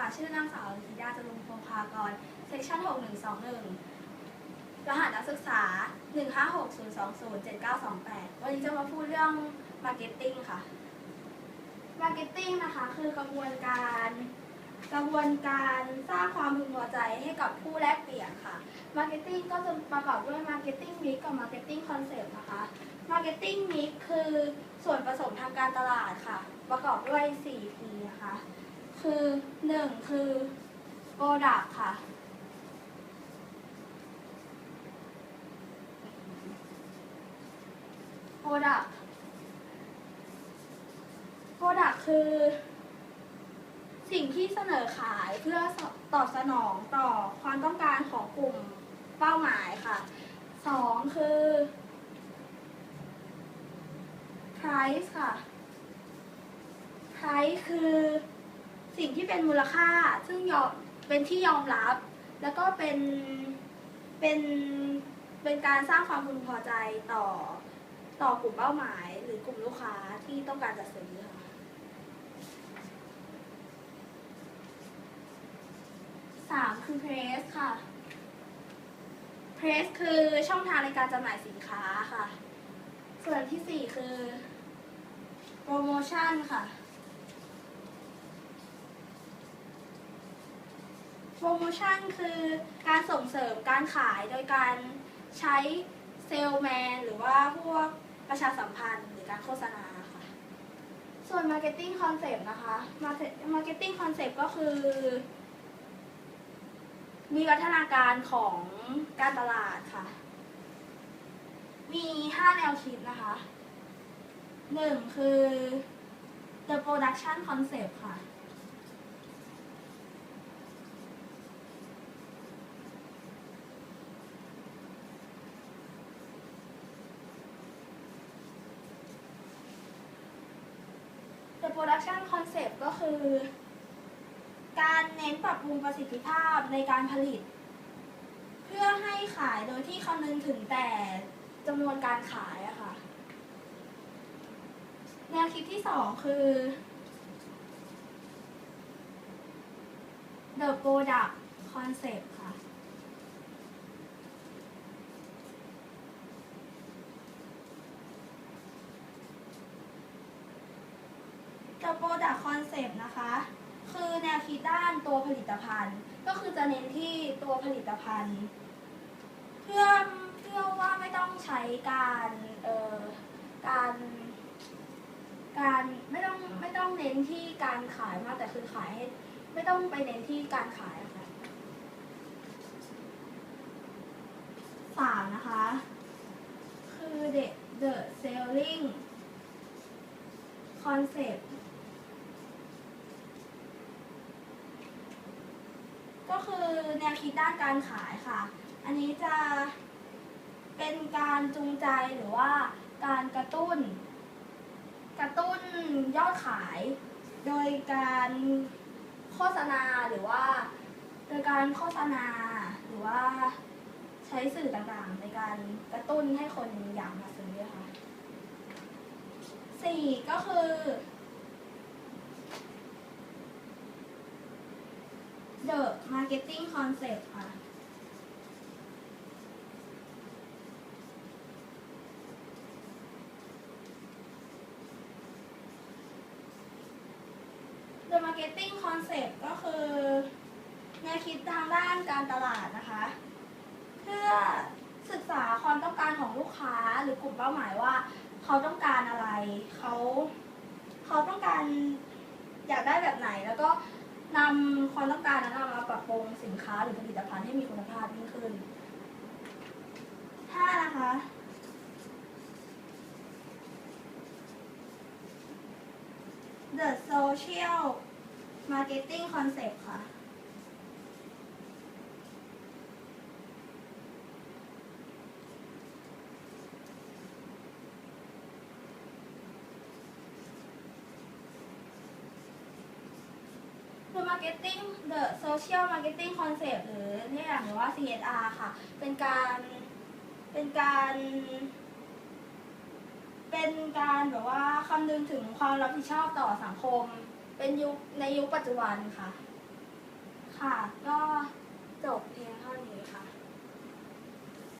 ค่ะ ชื่อนางสาวธิดาจรุงพงภากรเซสชั่น6121 รหัสนักศึกษา 156020798วันนี้จะมาพูดเรื่องมาร์เก็ตติ้งค่ะ มาร์เก็ตติ้งนะคะ คือกระบวนการกระบวนการสร้างความพึงพอใจให้กับผู้แลกเปลี่ยนค่ะ มาร์เก็ตติ้งก็จะประกอบด้วยมาร์เก็ตติ้งมิกกับมาร์เก็ตติ้งคอนเซปต์นะคะ มาร์เก็ตติ้งมิกคือส่วนผสมทางการตลาดค่ะ ประกอบด้วย 4P นะคะ คือ1คือ Product ค่ะ Product Product คือ สิ่งที่เสนอขายเพื่อตอบสนองต่อความต้องการของกลุ่มเป้าหมายค่ะสองคือ price ค่ะ price คือ สิ่งที่เป็นมูลค่าซึ่งยอมเป็นที่ยอมรับ แล้วก็เป็นเป็นเป็นการสร้างความพึงพอใจต่อต่อกลุ่มเป้าหมาย หรือกลุ่มลูกค้าที่ต้องการจะซื้อค่ะสามคือ press ค่ะ press คือช่องทางในการจำหน่ายสินค้าค่ะ ส่วนที่สี่คือ promotion ค่ะ promotion คือการส่งเสริมการขายโดยการใช้เซลแมนหรือว่าพวกประชาสัมพันธ์หรือการโฆษณาค่ะ ส่วน marketing concept นะคะ marketing concept ก็คือ มีวัฒนาการของการตลาดค่ะ มี 5 แนวคิดนะคะหนึ่งคือ the production concept ค่ะ the production concept ก็คือ การเน้นปรับปรุงประสิทธิภาพในการผลิต เพื่อให้ขายโดยที่คำนึงถึงแต่จำนวนการขายอะค่ะ แนวคิดที่สองคือ the product concept ค่ะ the product concept นะคะ คือแนวคิดด้านตัวผลิตภัณฑ์ ก็คือจะเน้นที่ตัวผลิตภัณฑ์ เพื่อเพื่อว่าไม่ต้องใช้การเอ่อการการไม่ต้องไม่ต้องเน้นที่การขายมากแต่คือขายให้ไม่ต้องไปเน้นที่การขายอะค่ะสามนะคะ คือ the the selling concept ก็คือแนวคิดด้านการขายค่ะ อันนี้จะเป็นการจูงใจหรือว่าการกระตุ้น กระตุ้นยอดขาย โดยการโฆษณาหรือว่า โดยการโฆษณาหรือว่าใช้สื่อต่างๆ ในการกระตุ้นให้คนอยากมาซื้อค่ะ สี่ก็คือ The Marketing Concept ค่ะ The Marketing Concept ก็คือแนวคิดทางด้านการตลาดนะคะ เพื่อศึกษาความต้องการของลูกค้าหรือกลุ่มเป้าหมายว่า เขาต้องการอะไร เขาเขาต้องการอยากได้แบบไหน แล้วก็นำความต้องการนั้นมาปรับปรุงสินค้าหรือผลิตภัณฑ์ให้มีคุณภาพยิ่งขึ้นห้านะคะ The Social Marketing Concept ค่ะ Marketing The Social Marketing Concept หรือเรียกอย่างว่า CSR ค่ะ เป็นการเป็นการเป็นการแบบว่าคำนึงถึงความรับผิดชอบต่อสังคม เป็นยุคในยุคปัจจุบันค่ะ ค่ะ ก็จบเพียงเท่านี้ค่ะ